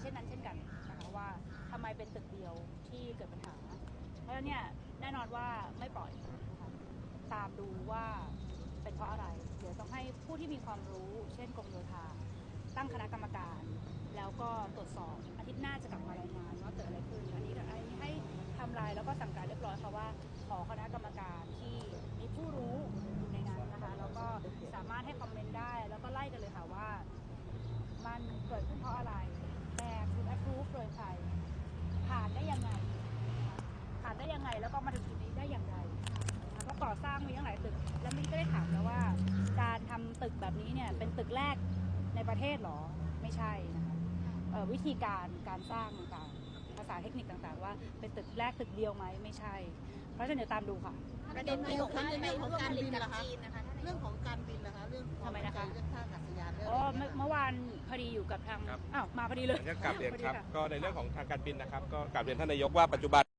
เช่นนั้นเช่นกันนะคะว่าทำไมเป็นตึกเดียวที่เกิดปัญหา เพราะฉะนั้นเนี่ยแน่นอนว่าไม่ปล่อยนะคะตามดูว่าเป็นเพราะอะไร เดี๋ยวต้องให้ผู้ที่มีความรู้ เช่นกรมโยธาตั้งคณะกรรมการ แล้วก็ตรวจสอบอาทิตย์หน้าจะกลับมารายงานว่าเกิดอะไรขึ้นอันนี้อันนี้ให้ทำลายแล้วก็สั่งการเรียบร้อยค่ะว่าขอคณะกรรมการที่มีผู้รู้อยู่ในนั้นนะคะแล้วก็สามารถให้คอมเมนต์ได้ แล้วก็ไล่กันเลยค่ะว่า มันเกิดขึ้นเพราะอะไรแบบถูก approve โดยใครผ่านได้ยังไงนะคะผ่าน ได้ยังไงแล้วก็มาถึงจุดนี้ได้อย่างไรนะคะเพราะก่อสร้างมีตั้งหลายตึก แล้วมินก็ได้ถามแล้วว่า การทำตึกแบบนี้เนี่ยเป็นตึกแรกในประเทศเหรอไม่ใช่นะคะเอ่อวิธีการการสร้างต่างๆภาษาเทคนิคต่างๆ ว่าเป็นตึกแรกตึกเดียวไหมไม่ใช่ เพราะฉะนั้นเดี๋ยวตามดูค่ะประเด็นที่บอกว่าจะไปร่วมผลิตกับคะจีนนะคะเรื่องของการบินนะคะเรื่องของทำไมนะคะเรื่องท่าอากาศยานเรื่องอ๋ออะไรเมื่อเนี่ยเมื่อวานพอดีอยู่กับทางครับอ้าวมาพอดีเลยผมจะกลับเรียนครับพอดีะก็ในเรื่องของทางการบินนะครับ ก็กลับเรียนท่านนายกว่าปัจจุบัน